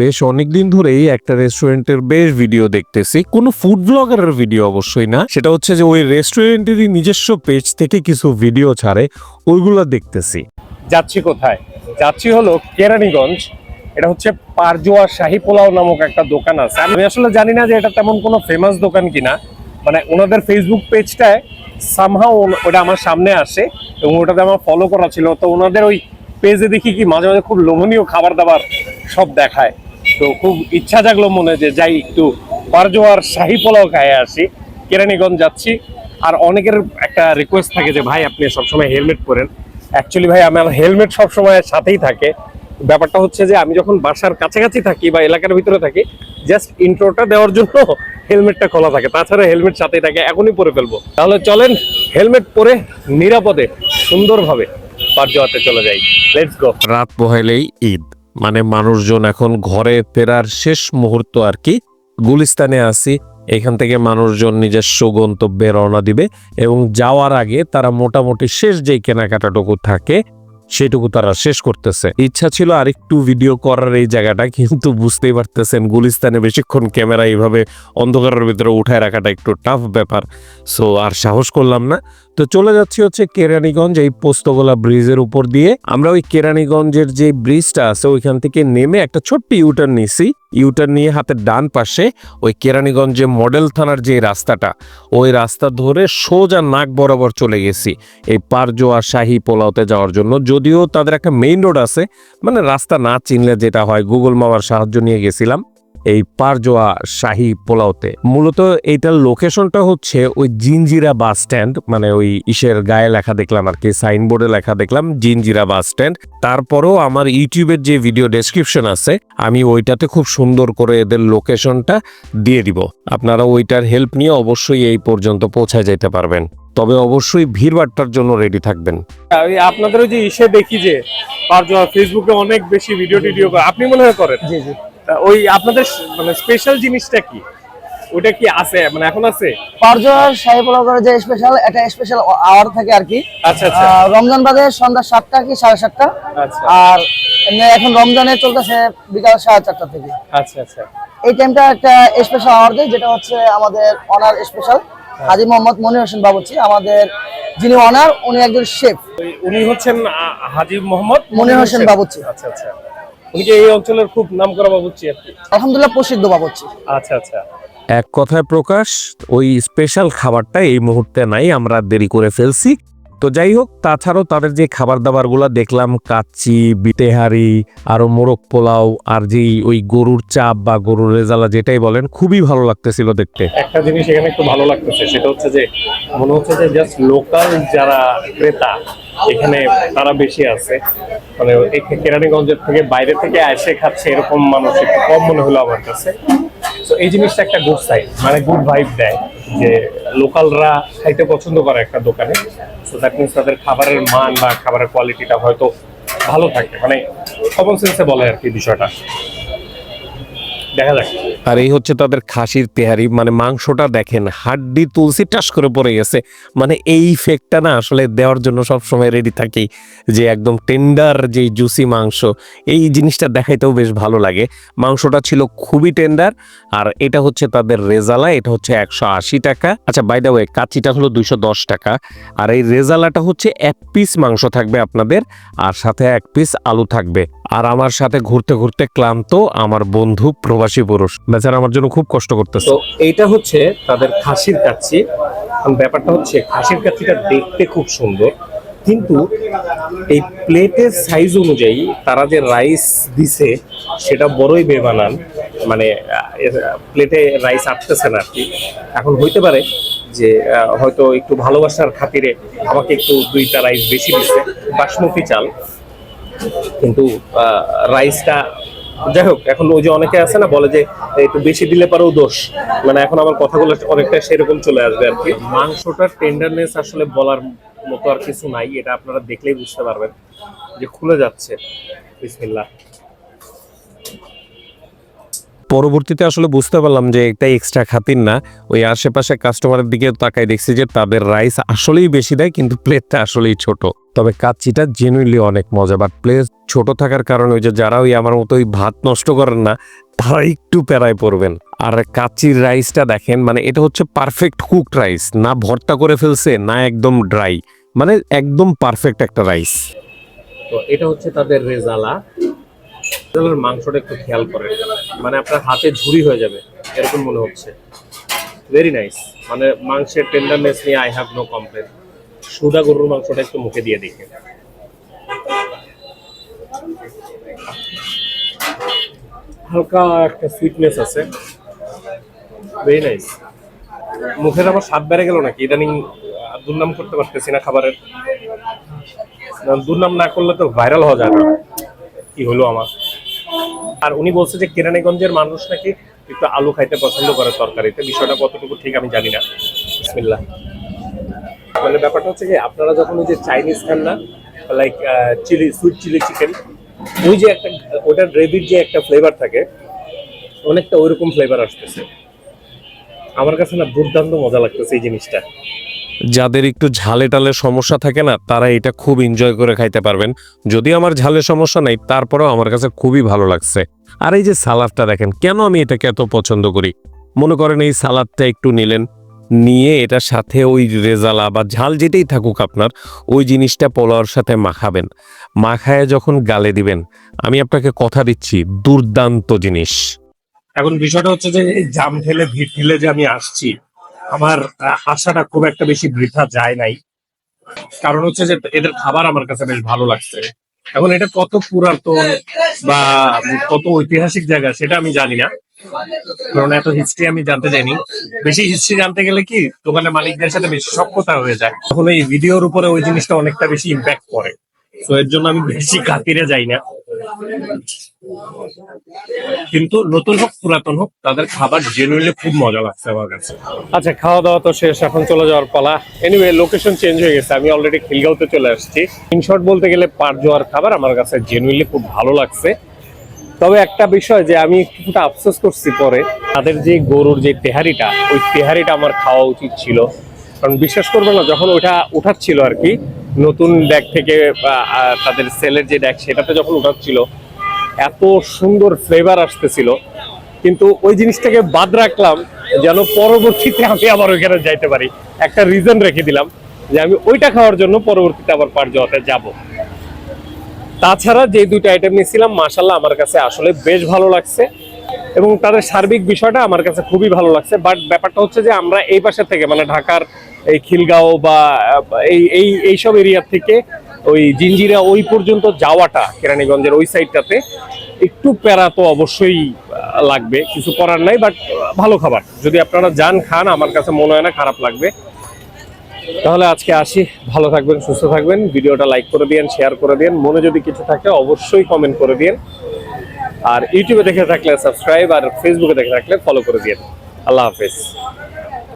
বেশ অনেকদিন ধরেই একটা রেস্টুরেন্টের বেশ ভিডিও দেখতেছি। কোনো ফুড ব্লগারের ভিডিও অবশ্যই না। সেটা হচ্ছে যে ওই রেস্টুরেন্টেরই নিজস্ব পেজ থেকে কিছু ভিডিও ছাড়ে, ওইগুলো দেখতেছি। যাচ্ছি কোথায়? যাচ্ছি হলো কেরানীগঞ্জ। এটা হচ্ছে পারজোয়া শাহী পোলাও নামক একটা দোকান আছে। আমি আসলে জানি না যে এটা তেমন কোনো ফেমাস দোকান কিনা। মানে ওনাদের ফেসবুক পেজটায় সামহাও ওটা আমার সামনে আসে এবং ওটাতে আমার ফলো করা ছিল। তো ওনাদের ওই পেজে দেখি কি মাঝে মাঝে খুব লোভনীয় খাবার দাবার সব দেখায়। তো খুব ইচ্ছা জাগলো মনে যে যাই একটু পারজোয়ার শাহী পোলাও খাইয়ে আসি। কেরানীগঞ্জ যাচ্ছি। আর অনেকের একটা রিকোয়েস্ট থাকে যে, ভাই, আপনি সবসময় হেলমেট পরেন। অ্যাকচুয়ালি ভাই, আমার হেলমেট সবসময় সাথেই থাকে। ব্যাপারটা হচ্ছে যে, আমি যখন বাসার কাছাকাছি থাকি বা এলাকার ভিতরে থাকি জাস্ট ইন্ট্রোটা দেওয়ার জন্য হেলমেটটা খোলা থাকে। তাছাড়া হেলমেট সাথেই থাকে, এখনই পরে ফেলব। তাহলে চলেন, হেলমেট পরে নিরাপদে, সুন্দরভাবে পারজোয়াতে চলে যাই। লেটস গো রাত পোহাইলেই ঈদ। মানে মানুষজন এখন ঘরে ফেরার শেষ মুহূর্ত আর কি। গুলিস্তানে আসি এখান থেকে মানুষজন নিজস্ব গন্তব্যে রওনা দিবে এবং যাওয়ার আগে তারা মোটামুটি শেষ যেই কেনাকাটাটুকু থাকে সেটুকু তারা শেষ করতেছে। ইচ্ছা ছিল আরেকটু ভিডিও করার এই জায়গাটা, কিন্তু বুঝতেই পারতেছেন গুলিস্তানে বেশিক্ষণ ক্যামেরা এইভাবে অন্ধকারের ভিতরে উঠায় রাখাটা একটু টাফ ব্যাপার। সো আর সাহস করলাম না। তো চলে যাচ্ছি হচ্ছে কেরানীগঞ্জ, এই পোস্তগোলা ব্রিজের উপর দিয়ে। আমরা ওই কেরানীগঞ্জের যে ব্রিজটা আছে, ওইখান থেকে নেমে একটা ছোট্ট ইউটার্ন নিছি। ইউটার্ন নিয়ে হাতের ডান পাশে ওই কেরানীগঞ্জে মডেল থানার যে রাস্তাটা, ওই রাস্তা ধরে সোজা নাক বরাবর চলে গেছি। এই পারজোয়া শাহী পোলাওতে যাওয়ার জন্য। যদিও তাদের একটা মেইন রোড আছে মানে রাস্তা না চিনলে যেটা হয় গুগল মামার সাহায্য নিয়ে গেছিলাম এই পারজোয়া শাহী পোলাওতে। মূলত এইটার লোকেশনটা হচ্ছে ওই জিনজিরা বাস স্ট্যান্ড মানে ওই ইসের গায়ে লেখা দেখলাম আর কি, সাইনবোর্ডে লেখা দেখলাম, জিনজিরা বাস স্ট্যান্ড। তারপরেও আমার ইউটিউবের যে ভিডিও ডেসক্রিপশন আছে, আমি ওইটাতে খুব সুন্দর করে এদের লোকেশনটা দিয়ে দিব। আপনারা ওইটার হেল্প নিয়ে অবশ্যই এই পর্যন্ত পৌঁছায় যেতে পারবেন। তবে অবশ্যই ভিড়বাট্টার জন্য রেডি থাকবেন। ওই আপনাদের ওই যে ইসে দেখি যে ফেসবুকে অনেক বেশি ভিডিও টিডিও করে। আপনি মনে হয় করেন? জি জি। ওই আপনাদের মানে স্পেশাল জিনিসটা কি? ওটা কি আছে? মানে এখন আছে? পারজোয়ার পোলাও করে যে স্পেশাল একটা স্পেশাল আওয়ার থাকে আর কি। আচ্ছা আচ্ছা। রমজান বাদে সন্ধ্যা সাতটা কি সাড়ে সাতটা? আচ্ছা। আর এখন রমজানে চলতেছে বিকাল সাড়ে চারটা থেকে। আচ্ছা আচ্ছা। এই টাইমটা একটা স্পেশাল আওয়ার দেয় যেটা হচ্ছে আমাদের অনার স্পেশাল হাজি মোহাম্মদ মনির হোসেন বাবুচি আমাদের যিনি অনার উনি একজন শেফ। উনি হচ্ছেন হাজি মোহাম্মদ মনির হোসেন বাবুচি। আচ্ছা আচ্ছা। উনি কি এই অঞ্চলের খুব নামকরা বাবুচি আর কি আলহামদুলিল্লাহ প্রসিদ্ধ বাবুচি আচ্ছা আচ্ছা। এক কথায় প্রকাশ ওই স্পেশাল খাবারটা এই মুহূর্তে নাই আমরা দেরি করে ফেলছি। তো যাই হোক, তাছাড়াও তাদের যে খাবার দাবারগুলো দেখলাম, কাচ্চি বিতেহারি আরও মোরগ পোলাও, আর যেই ওই গরুর চাপ বা গরুর রেজালা যেটাই বলেন, খুবই ভালো লাগতেছিল দেখতে। একটা জিনিস এখানে একটু ভালো লাগতেছে, সেটা হচ্ছে যে, মনে হচ্ছে যে জাস্ট লোকাল যারা ক্রেতা, এখানে তারা বেশি আছে। মানে কেরানীগঞ্জের থেকে বাইরে থেকে এসে খাচ্ছে এরকম মানুষ, একটু কম মনে হলো আমার কাছে। তো এই জিনিসটা একটা গুড সাইড মানে গুড ভাইব দেয় যে লোকালরা খাইতে পছন্দ করে একটা দোকানে। সো দ্যাট মিনস তাদের খাবারের মান বা খাবারের কোয়ালিটিটা হয়তো ভালো থাকে। মানে কমন সেন্সে বলে আর কি বিষয়টা। দেখা যাক। আর এই হচ্ছে তাদের খাসির তেহারি মানে মাংসটা দেখেন, হাড্ডি তুলসি, টাস করে পড়ে গেছে। মানে এই ইফেক্টটা না আসলে দেওয়ার জন্য সব সময় রেডি থাকি, যে একদম টেন্ডার যে জুসি মাংস, এই জিনিসটা দেখাইতেও বেশ ভালো লাগে। মাংসটা ছিল খুবই টেন্ডার আর এটা হচ্ছে তাদের রেজালা, এটা হচ্ছে একশো আশি টাকা। আচ্ছা বাই দ্য ওয়ে কাচিটা হলো দুইশো দশ টাকা। আর এই রেজালাটা হচ্ছে এক পিস মাংস থাকবে আপনাদের, আর সাথে এক পিস আলু থাকবে। আর আমার সাথে ঘুরতে ঘুরতে ক্লান্ত আমার বন্ধু প্রবাসী পুরুষ। বেচারা আমার জন্য খুব কষ্ট করতেছে। তো এইটা হচ্ছে তাদের খাসির এখন ব্যাপারটা হচ্ছে খাসির কাচ্চিটা দেখতে খুব সুন্দর। কিন্তু এই প্লেটের সাইজ অনুযায়ী তারা যে রাইস দিছে, সেটা বড়ই বেমানান। মানে প্লেটে রাইস আটতেছে না আর কি এখন হইতে পারে যে হয়তো একটু ভালোবাসার খাতিরে আমাকে একটু দুইটা রাইস বেশি দিচ্ছে বাসমতি চাল। কিন্তু আহ, রাইসটা যাই হোক এখন ওই যে অনেকে আছে না বলে যে একটু বেশি দিলে পারেও দোষ। মানে এখন আমার কথাগুলো অনেকটা সেরকম চলে আসবে আর কি। মাংসটার টেন্ডারনেস আসলে বলার মতো আর কিছু নাই এটা আপনারা দেখলেই বুঝতে পারবেন যে খুলে যাচ্ছে। বিসমিল্লাহ। পরবর্তীতে আসলে বুঝতে পারলাম যে একটা এক্সট্রা খাতির না ওই আশেপাশে কাস্টমারের দিকে তাকাই দেখছি যে তাদের রাইস আসলেই বেশি দেয় কিন্তু প্লেটটা আসলেই ছোট। তবে কাচ্চিটা জেনুইনলি অনেক মজা বাট প্লেস ছোট থাকার কারণে ওই যে যারা ওই আমার মতো ওই ভাত নষ্ট করেন না, তারা একটু প্যারায় পড়বেন। আর কাচ্চির রাইসটা দেখেন মানে এটা হচ্ছে পারফেক্ট কুকড রাইস না ভর্তা করে ফেলছে, না একদম ড্রাই মানে একদম পারফেক্ট একটা রাইস তো এটা হচ্ছে তাদের রেজালা। রেজালার মাংসটা একটু খেয়াল করেন মানে আপনার হাতে ঝুরি হয়ে যাবে, এরকম মনে হচ্ছে। ভেরি নাইস মানে মাংসের টেন্ডারনেস নিয়ে আই হ্যাভ নো কমপ্লেন সুদা গরুর মাংসটা একটু মুখে দিয়ে দেখে। হালকা একটা সুইটনেস আছে। ভেরি নাইস মুখের আমার স্বাদ বেড়ে গেল নাকি? ইদানিং দুর্নাম করতে পারতেছি না খাবারের। দুর্নাম না করলে তো ভাইরাল হওয়া না। কি হলো আমার? আর উনি বলছে যে কেরানীগঞ্জের মানুষ নাকি একটু আলু খাইতে পছন্দ করে তরকারিতে। বিষয়টা কতটুকু ঠিক আমি জানি না। বিসমিল্লাহ। মানে ব্যাপারটা হচ্ছে কি, আপনারা যখন ওই যে চাইনিজ খান না like chilli sweet chilli chicken ওই যে একটা, ওটার গ্রেভির যে একটা ফ্লেভার থাকে, অনেকটা ওইরকম ফ্লেভার আসতেছে। আমার কাছে না দুর্দান্ত মজা লাগতেছে এই জিনিসটা। যাদের একটু ঝালে টালে সমস্যা থাকে না, তারা এটা খুব এনজয় করে খাইতে পারবেন। যদি আমার ঝালের সমস্যা নাই, তারপরেও আমার কাছে খুবই ভালো লাগছে। আর এই যে সালাদটা দেখেন, কেন আমি এটাকে এত পছন্দ করি? মনে করেন এই সালাদটা একটু নিলেন নিয়ে এটার সাথে ওই রেজালা বা ঝাল যেটাই থাকুক আপনার, ওই জিনিসটা পোলাওর সাথে মাখাবেন। মাখায় যখন গালে দিবেন, আমি আপনাকে কথা দিচ্ছি, দুর্দান্ত জিনিস। এখন বিষয়টা হচ্ছে যে জাম ঠেলে ভিড় ঠেলে যে আমি আসছি, আমার আশাটা খুব একটা বেশি বৃথা যায় নাই। কারণ হচ্ছে যে, এদের খাবার আমার কাছে বেশ ভালো লাগছে। এখন এটা কত পুরাতন বা কত ঐতিহাসিক জায়গা সেটা আমি জানি না। কারণ এত হিস্ট্রি আমি জানতে চাইনি। বেশি হিস্ট্রি জানতে গেলে কি দোকানের মালিকদের সাথে বেশি সক্ষতা হয়ে যায়। তখন এই ভিডিওর উপরে ওই জিনিসটা অনেকটা বেশি ইম্প্যাক্ট করে। তো এর জন্য আমি বেশি খাতিরে যাই না। কিন্তু নতুন হোক, পুরাতন হোক, তাদের খাবার জেনুইনলি খুব মজা লাগছে আমার কাছে। আচ্ছা খাওয়া দাওয়া তো শেষ, এখন চলে যাওয়ার পালা। এনিওয়ে লোকেশন চেঞ্জ হয়ে গেছে। আমি অলরেডি খিলগাঁওতে চলে আসছি। ইনশর্ট বলতে গেলে পাট জোয়ার খাবার আমার কাছে জেনুইনলি খুব ভালো লাগছে। তবে একটা বিষয় যে, আমি কিছুটা আফসোস করছি পরে, তাদের যে গরুর যে তেহারিটা, ওই তেহারিটা আমার খাওয়া উচিত ছিল। কারণ বিশ্বাস করবে না, যখন ওটা উঠাচ্ছিল আর কি নতুন ড্যাক থেকে তাদের সেলের যে ড্যাক সেটাতে যখন উঠাচ্ছিল, এত সুন্দর ফ্লেভার আসতেছিল। কিন্তু ওই জিনিসটাকে বাদ রাখলাম, যেন পরবর্তীতে আমি আবার ওইখানে যাইতে পারি। একটা রিজন রেখে দিলাম, যে আমি ওইটা খাওয়ার জন্য পরবর্তীতে আবার পারজোয়াতে যাব। তাছাড়া যে দুইটা আইটেম নিয়েছিলাম মাসাল্লাহ আমার কাছে আসলে বেশ ভালো লাগছে এবং তাদের সার্বিক বিষয়টা আমার কাছে খুবই ভালো লাগছে। বাট ব্যাপারটা হচ্ছে যে আমরা এই পাশে থেকে মানে ঢাকার এই খিলগাঁও বা, এই এই, এইসব এরিয়া থেকে ওই জিঞ্জিরা ওই পর্যন্ত যাওয়াটা কেরানীগঞ্জের ওই সাইডটাতে একটু প্যারা তো অবশ্যই লাগবে। কিছু করার নাই বাট ভালো খাবার। যদি আপনারা যান, খান, আমার কাছে মনে হয় না, খারাপ লাগবে। তাহলে আজকে আসি। ভালো থাকবেন, সুস্থ থাকবেন। ভিডিওটা লাইক করে দিন শেয়ার করে দিন মনে যদি কিছু থাকে, অবশ্যই কমেন্ট করে দিন আর ইউটিউবে দেখে থাকলে সাবস্ক্রাইব আর ফেসবুকে দেখে থাকলে ফলো করে দিন আল্লাহ হাফেজ।